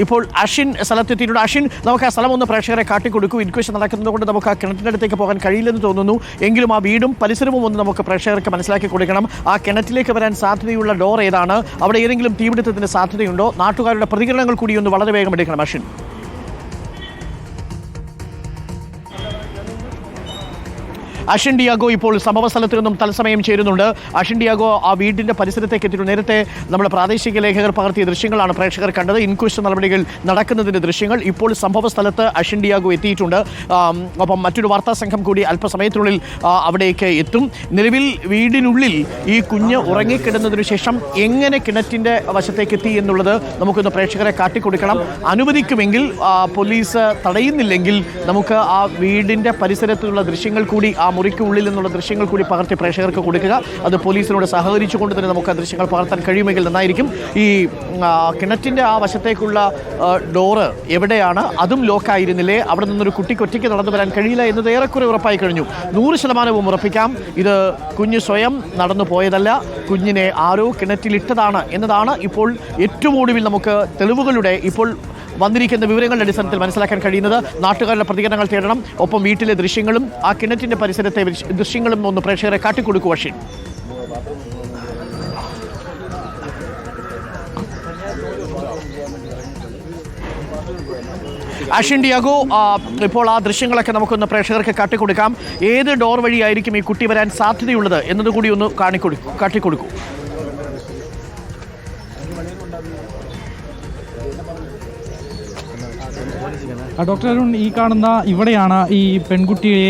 ഇപ്പോൾ അഷിൻ സ്ഥലത്തെത്തിയിട്ടുണ്ട്. അഷിൻ നമുക്ക് ആ സ്ഥലം ഒന്ന് പ്രേക്ഷകരെ കാട്ടിക്കൊടുക്കൂ. ഇൻക്വസ്റ്റ് നടക്കുന്നത് കൊണ്ട് നമുക്ക് ആ കിണറ്റിന്റെ അടുത്തേക്ക് പോകാൻ കഴിയില്ലെന്ന് തോന്നുന്നു. എങ്കിലും ആ വീടും പരിസരവും ഒന്ന് നമുക്ക് പ്രേക്ഷകർക്ക് മനസ്സിലാക്കി കൊടുക്കണം. ആ കിണറ്റിലേക്ക് വരാൻ സാധ്യതയുള്ള ഡോർ ഏതാണ്? അവിടെ ഏതെങ്കിലും തീപിടുത്തത്തിന് സാധ്യതയുണ്ടോ? നാട്ടുകാരുടെ പ്രതികരണങ്ങൾ കൂടി ഒന്ന് വളരെ വേഗം എടുക്കണം അഷിൻ. അഷിൻ ഡിയാഗോ ഇപ്പോൾ സംഭവ സ്ഥലത്ത് നിന്നും തത്സമയം ചേരുന്നുണ്ട്. അഷിൻ ഡിയാഗോ ആ വീടിന്റെ പരിസരത്തേക്ക് എത്തിയിട്ടുണ്ട്. നേരത്തെ നമ്മുടെ പ്രാദേശിക ലേഖകർ പകർത്തിയ ദൃശ്യങ്ങളാണ് പ്രേക്ഷകർ കണ്ടത്. ഇൻക്വസ്റ്റ് നടപടികൾ നടക്കുന്നതിന്റെ ദൃശ്യങ്ങൾ ഇപ്പോൾ സംഭവ സ്ഥലത്ത് അഷിൻ ഡിയാഗോ എത്തിയിട്ടുണ്ട്. ഒപ്പം മറ്റൊരു വാർത്താ സംഘം കൂടി അല്പസമയത്തിനുള്ളിൽ അവിടേക്ക് എത്തും. നിലവിൽ വീടിനുള്ളിൽ ഈ കുഞ്ഞ് ഉറങ്ങിക്കിടന്നതിനു ശേഷം എങ്ങനെ കിണറ്റിന്റെ വശത്തേക്ക് എത്തി എന്നുള്ളത് നമുക്കൊന്ന് പ്രേക്ഷകരെ കാട്ടിക്കൊടുക്കണം. അനുവദിക്കുമെങ്കിൽ പോലീസ് തടയുന്നില്ലെങ്കിൽ നമുക്ക് ആ വീടിന്റെ പരിസരത്തുള്ള ദൃശ്യങ്ങൾ കൂടി ആ മുറിക്ക് ഉള്ളിൽ നിന്നുള്ള ദൃശ്യങ്ങൾ കൂടി പകർത്തി പ്രേക്ഷകർക്ക് കൊടുക്കുക. അത് പോലീസിനോട് സഹകരിച്ചുകൊണ്ട് തന്നെ നമുക്ക് ആ ദൃശ്യങ്ങൾ പകർത്താൻ കഴിയുമെങ്കിൽ നന്നായിരിക്കും. ഈ കിണറ്റിന്റെ ആ വശത്തേക്കുള്ള ഡോറ് എവിടെയാണ്? അതും ലോക്കായിരുന്നില്ലേ അവിടെ നിന്നൊരു കുട്ടിക്ക് ഒറ്റയ്ക്ക് നടന്നു വരാൻ കഴിയില്ല എന്നത് ഏറെക്കുറെ ഉറപ്പായി കഴിഞ്ഞു. നൂറ് ശതമാനവും ഉറപ്പിക്കാം. ഇത് കുഞ്ഞ് സ്വയം നടന്നു പോയതല്ല. കുഞ്ഞിനെ ആരോ കിണറ്റിലിട്ടതാണ് എന്നതാണ് ഇപ്പോൾ ഏറ്റവും ഒടുവിൽ നമുക്ക് തെളിവുകളുടെ ഇപ്പോൾ വന്നിരിക്കുന്ന വിവരങ്ങളുടെ അടിസ്ഥാനത്തിൽ മനസ്സിലാക്കാൻ കഴിയുന്നത് നാട്ടുകാരുടെ പ്രതികരണങ്ങൾ തേടണം. ഒപ്പം വീട്ടിലെ ദൃശ്യങ്ങളും ആ കിണറ്റിന്റെ പരിസരത്തെ ദൃശ്യങ്ങളും ഒന്ന് പ്രേക്ഷകരെ കാട്ടിക്കൊടുക്കുക പക്ഷേ അഷിൻ ഡിയാഗോ ആ, ഇപ്പോൾ ആ ദൃശ്യങ്ങളൊക്കെ നമുക്കൊന്ന് പ്രേക്ഷകർക്ക് കാട്ടിക്കൊടുക്കാം. ഏത് ഡോർ വഴിയായിരിക്കും ഈ കുട്ടി വരാൻ സാധ്യതയുള്ളത് എന്നതുകൂടി ഒന്ന് കാണിക്കൊടുക്കും കാട്ടിക്കൊടുക്കൂ. ഡോക്ടർ അരുൺ ഈ കാണുന്ന ഇവിടെയാണ് ഈ പെൺകുട്ടിയെ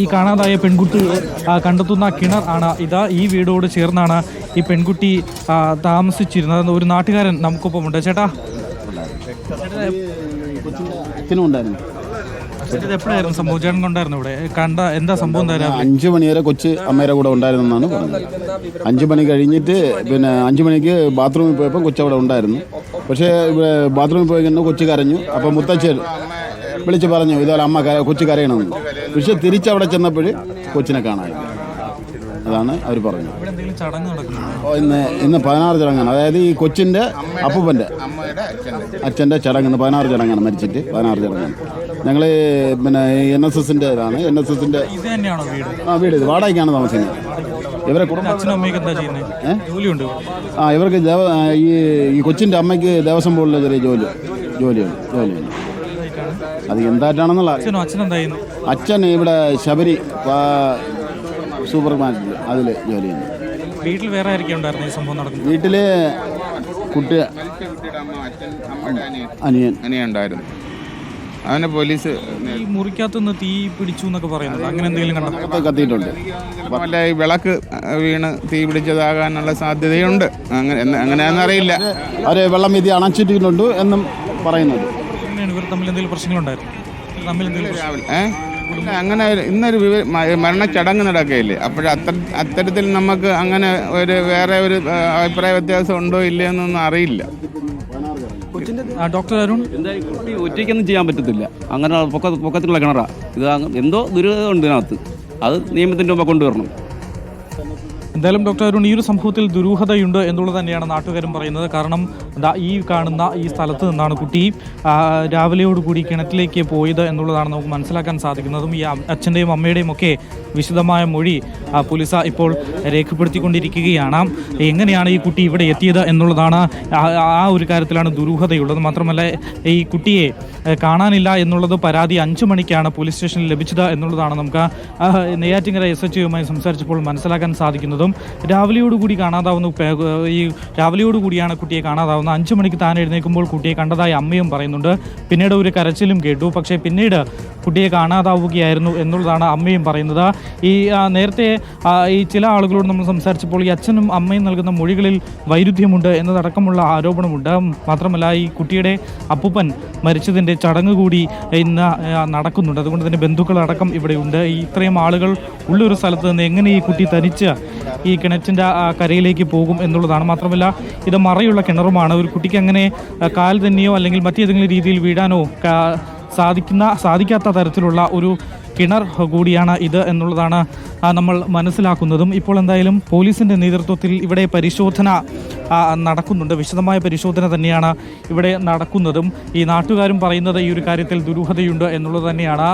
ഈ കാണാതായ പെൺകുട്ടിയെ ആ, കണ്ടെത്തുന്ന കിണർ ആണ്. ഇതാ ഈ വീടോട് ചേർന്നാണ് ഈ പെൺകുട്ടി താമസിച്ചിരുന്നത്. ഒരു നാട്ടുകാരൻ നമുക്കൊപ്പം ഉണ്ട് ചേട്ടാ എപ്പോഴായിരുന്നു സംഭവം? ചേട്ടൻ കൊണ്ടായിരുന്നു ഇവിടെ. കണ്ട എന്താ സംഭവം അഞ്ചു മണി വരെ കൊച്ച് അമ്മയുടെ കൂടെ ഉണ്ടായിരുന്നെന്നാണ് പറഞ്ഞത്. അഞ്ചു മണി കഴിഞ്ഞിട്ട് പിന്നെ അഞ്ചു മണിക്ക് ബാത്റൂമിൽ പോയപ്പോൾ കൊച്ചവിടെ ഉണ്ടായിരുന്നു. പക്ഷേ ഇവിടെ ബാത്റൂമിൽ പോയി കഴിഞ്ഞാൽ കൊച്ചു കരഞ്ഞു. അപ്പോൾ മുത്തച്ഛൻ വിളിച്ച് പറഞ്ഞു ഇതുപോലെ അമ്മ കര- കൊച്ചു കരയണമെന്ന് പക്ഷേ തിരിച്ചവിടെ ചെന്നപ്പോൾ കൊച്ചിനെ കാണാനില്ല അതാണ് അവർ പറഞ്ഞത്. ഇന്ന് ഇന്ന് പതിനാറ് ചടങ്ങാണ്. അതായത് ഈ കൊച്ചിന്റെ അപ്പൂപ്പന്റെ അച്ഛന്റെ ചടങ്ങ് ഇന്ന് പതിനാറ് ചടങ്ങാണ് മരിച്ചിട്ട് പതിനാറ് ചടങ്ങാണ്. ഞങ്ങൾ പിന്നെ എൻ എസ് എസിന്റെ ഇതാണ് എൻ എസ് എസിന്റെ വീട്? ആ വീട് ഇത് വാടകയ്ക്കാണ് താമസിക്കുന്നത്. ഇവരെ കുടുംബം ആ ഇവർക്ക് ദേവ ഈ ഈ കൊച്ചിന്റെ അമ്മയ്ക്ക് ദേവസ്വം ബോർഡിലെ ചെറിയ ജോലി. ജോലിയുണ്ട് ജോലിയുണ്ട്. അത് എന്തായിട്ടാണെന്നുള്ള. അച്ഛൻ ഇവിടെ ശബരി സൂപ്പർ മാർക്കറ്റിൽ അതിൽ ജോലി ചെയ്യുന്നു. വീട്ടിൽ വേറെ ആരൊക്കെ ഈ സംഭവം നടക്കുന്നത് വീട്ടിൽ കുട്ടി അനിയൻ. അങ്ങനെയുണ്ടായിരുന്നു അവനെ പോലീസ് ഈ മുറിക്കകത്തുനിന്ന് തീ പിടിച്ചു എന്നൊക്കെ പറയുന്നത്. അങ്ങനെ എന്തെങ്കിലും കണ്ടോ? കത്തിയിട്ടുണ്ട്. വല്ല ഈ വിളക്ക് വീണ് തീ പിടിച്ചതാകാനുള്ള സാധ്യതയുണ്ട്. അങ്ങനെ അങ്ങനെയാണെന്ന് അറിയില്ല. അവർ വെള്ളം വീതി അണച്ചിട്ടുണ്ട് എന്നും പറയുന്നുണ്ട്. എങ്ങനെയാണ് ഇവർ തമ്മിൽ എന്തെങ്കിലും പ്രശ്നങ്ങളുണ്ടായിരുന്നു? തമ്മിൽ എന്തെങ്കിലും അങ്ങനെ ഇന്നൊരു മരണ ചടങ്ങ് മരണച്ചടങ്ങ് നടക്കുകയില്ലേ? അപ്പോൾ അത്ര അത്തരത്തിൽ നമുക്ക് അങ്ങനെ ഒരു വേറെ ഒരു അഭിപ്രായ വ്യത്യാസം ഉണ്ടോ ഇല്ലയോ എന്നൊന്നും അറിയില്ല. ഡോക്ടർ അരുൺ. കുട്ടി ഒറ്റയ്ക്കൊന്നും ചെയ്യാൻ പറ്റത്തില്ല. അങ്ങനെ പൊക്ക പൊക്കത്തിലുള്ള കിണറാ. ഇത് എന്തോ ദുരിതമുണ്ട് ഇതിനകത്ത്. അത് നിയമത്തിന്റെ മുമ്പ് കൊണ്ടുവരണം. എന്തായാലും ഡോക്ടർ അരുൺ ഈ ഒരു സംഭവത്തിൽ ദുരൂഹതയുണ്ട് എന്നുള്ളത് തന്നെയാണ് നാട്ടുകാരും പറയുന്നത്. കാരണം ഈ കാണുന്ന ഈ സ്ഥലത്ത് നിന്നാണ് കുട്ടി രാവിലെയോടുകൂടി കിണറ്റിലേക്ക് പോയത് എന്നുള്ളതാണ് നമുക്ക് മനസ്സിലാക്കാൻ സാധിക്കുന്നതും. ഈ അച്ഛന്റെയും അമ്മയുടെയും ഒക്കെ വിശദമായ മൊഴി പോലീസ ഇപ്പോൾ രേഖപ്പെടുത്തിക്കൊണ്ടിരിക്കുകയാണ്. എങ്ങനെയാണ് ഈ കുട്ടി ഇവിടെ എത്തിയത് എന്നുള്ളതാണ് ആ ഒരു കാര്യത്തിലാണ് ദുരൂഹതയുള്ളത്. മാത്രമല്ല ഈ കുട്ടിയെ കാണാനില്ല എന്നുള്ളത് പരാതി അഞ്ചു മണിക്കാണ് പോലീസ് സ്റ്റേഷനിൽ ലഭിച്ചത് എന്നുള്ളതാണ് നമുക്ക് നെയ്യാറ്റിങ്ങര എസ് എച്ച് ഒയുമായി സംസാരിച്ചപ്പോൾ മനസ്സിലാക്കാൻ സാധിക്കുന്നതും. രാവിലെയോടുകൂടി കാണാതാവുന്ന ഈ രാവിലെയോടുകൂടിയാണ് കുട്ടിയെ കാണാതാവുന്നത്. അഞ്ച് മണിക്ക് താൻ എഴുന്നേൽക്കുമ്പോൾ കുട്ടിയെ കണ്ടതായി അമ്മയും പറയുന്നുണ്ട്. പിന്നീട് ഒരു കരച്ചിലും കേട്ടു. പക്ഷേ പിന്നീട് കുട്ടിയെ കാണാതാവുകയായിരുന്നു എന്നുള്ളതാണ് അമ്മയും പറയുന്നത്. ഈ നേരത്തെ ഈ ചില ആളുകളോട് നമ്മൾ സംസാരിച്ചപ്പോൾ ഈ അച്ഛനും അമ്മയും നൽകുന്ന മൊഴികളിൽ വൈരുദ്ധ്യമുണ്ട് എന്നതടക്കമുള്ള ആരോപണമുണ്ട്. മാത്രമല്ല ഈ കുട്ടിയുടെ അപ്പൂപ്പൻ മരിച്ചതിന്റെ ചടങ്ങ് കൂടി ഇന്ന് നടക്കുന്നുണ്ട്. അതുകൊണ്ട് തന്നെ ബന്ധുക്കളടക്കം ഇവിടെയുണ്ട്. ഇത്രയും ആളുകൾ ഉള്ളൊരു സ്ഥലത്ത് നിന്ന് എങ്ങനെ ഈ കുട്ടി തനിച്ച് ഈ കിണറ്റിന്റെ കരയിലേക്ക് പോകും എന്നുള്ളതാണ്. മാത്രമല്ല ഇത് മറയുള്ള കിണറുമാണ്. ഒരു കുട്ടിക്ക് അങ്ങനെ കാൽ തന്നെയോ അല്ലെങ്കിൽ മറ്റേതെങ്കിലും രീതിയിൽ വീഴാനോ സാധിക്കുന്ന സാധിക്കാത്ത തരത്തിലുള്ള ഒരു കിണർ കൂടിയാണ് ഇത് എന്നുള്ളതാണ് നമ്മൾ മനസ്സിലാക്കുന്നതും. ഇപ്പോൾ എന്തായാലും പോലീസിന്റെ നേതൃത്വത്തിൽ ഇവിടെ പരിശോധന നടക്കുന്നുണ്ട്. വിശദമായ പരിശോധന തന്നെയാണ് ഇവിടെ നടക്കുന്നതും. ഈ നാട്ടുകാരും പറയുന്നത് ഈ ഒരു കാര്യത്തിൽ ദുരൂഹതയുണ്ട് എന്നുള്ളത് തന്നെയാണ്.